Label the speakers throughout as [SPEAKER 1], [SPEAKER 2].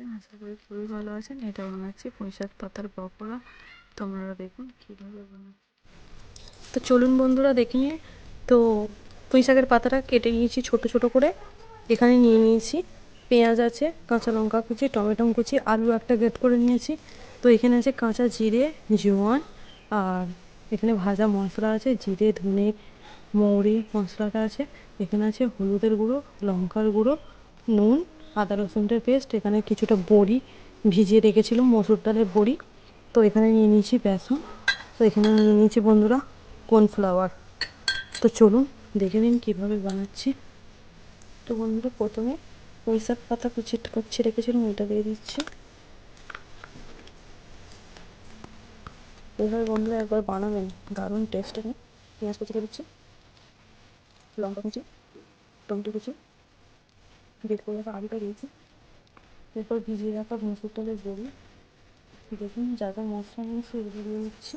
[SPEAKER 1] আছেন আশা করি খুবই ভালো আছেন। এটা বানাচ্ছি পুঁইশাক পাতার পকোড়া। তোমরা দেখুন কীভাবে বানাচ্ছি। তো চলুন বন্ধুরা, দেখে নিয়ে তো পুঁই শাকের পাতাটা কেটে নিয়েছি ছোট ছোট করে। এখানে নিয়ে নিয়েছি পেঁয়াজ আছে, কাঁচা লঙ্কা কুচি, টমেটো কুচি, আলু একটা গেট করে নিয়েছি। তো এখানে আছে কাঁচা জিরে, জোয়ান, আর এখানে ভাজা মশলা আছে, জিরে, ধনে, মৌরি মশলাটা আছে। এখানে আছে হলুদের গুঁড়ো, লঙ্কার গুঁড়ো, নুন আদা রসুনটার পেস্ট এখানে কিছুটা বড়ি ভিজিয়ে রেখেছিলাম, মসুর ডালের বড়ি। তো এখানে নিয়ে নিয়েছি বেসন। তো এখানে নিয়ে নিয়েছি বন্ধুরা কর্নফ্লাওয়ার তো চলুন দেখে নিন কীভাবে বানাচ্ছি। তো বন্ধুরা প্রথমে শাক পাতা কুচি কুচি রেখেছিলাম, ওইটা দিয়ে দিচ্ছি। এইভাবে বন্ধুরা একবার বানাবেন, দারুণ টেস্ট হবে পেঁয়াজ কুচি দিচ্ছি, লঙ্কা কুচি, টমেটো কুচি। বেট করে আলুটা দিয়েছি এরপর ভিজিয়ে রাখা মুসুর ডালের বড়ি। দেখুন, যা যা মশলা নিয়ে সেগুলো দিয়ে দিচ্ছি।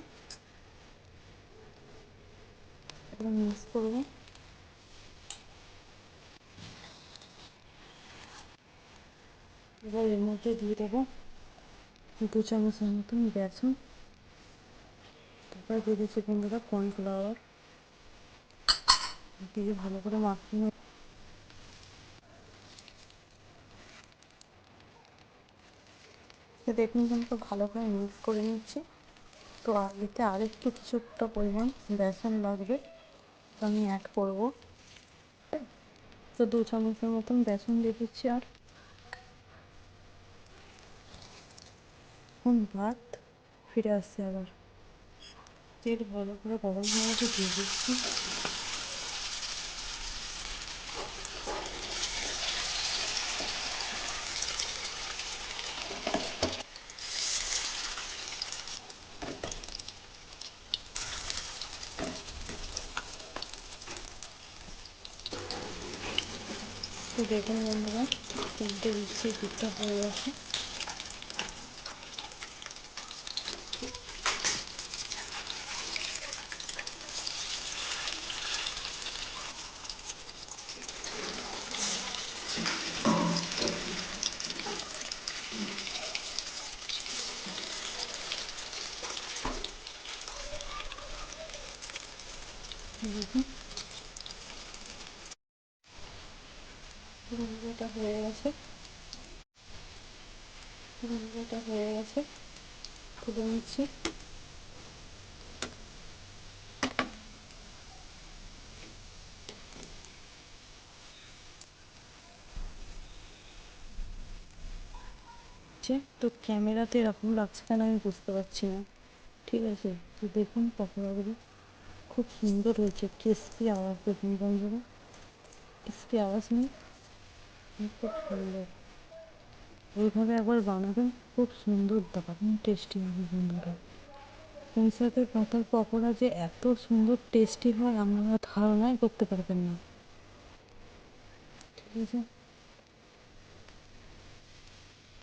[SPEAKER 1] এগুলো মিক্স করব। এবার এর মধ্যে দিয়ে দেবো দু চামচের মতন বেসন। তারপর দিয়ে দিচ্ছি বন্ধুরা কর্নফ্লাওয়ার দিয়ে ভালো করে মাখিয়ে দেখুন কিন্তু ভালো করে মিক্স করে নিচ্ছি। তো এতে আরেকটু কিছুটা পরিমাণ বেসন লাগবে, তো আমি অ্যাড করব। তো দু চামচের মতন বেসন দিয়ে দিচ্ছি আর। এখন ভাত ফিরে আসছে আবার। তেল ভালো করে গরম হয়ে দিয়ে দিচ্ছি। তো দেখুন বন্ধুরা তিনটে দিচ্ছি দিকটা হয়ে গেছে দেখুন এটা হয়ে গেছে। এটা হয়ে গেছে। নিচ্ছি। তো ক্যামেরাতে এরকম লাগছে কেন আমি বুঝতে পারছি না। ঠিক আছে, তো দেখুন পকোড়াগুলো। খুব সুন্দর হয়েছে। ক্রিস্পি আওয়াজ, দেখুন বন্ধুরা। ক্রিস্পি আওয়াজ নেই। খুব সুন্দর ওইভাবে একবার বানাবেন, খুব সুন্দর দারুণ টেস্টি হবে বন্ধুরা। পুঁই শাকের পাতার পকোড়া যে এত সুন্দর টেস্টি হয় আপনারা ধারণাই করতে পারবেন না। ঠিক আছে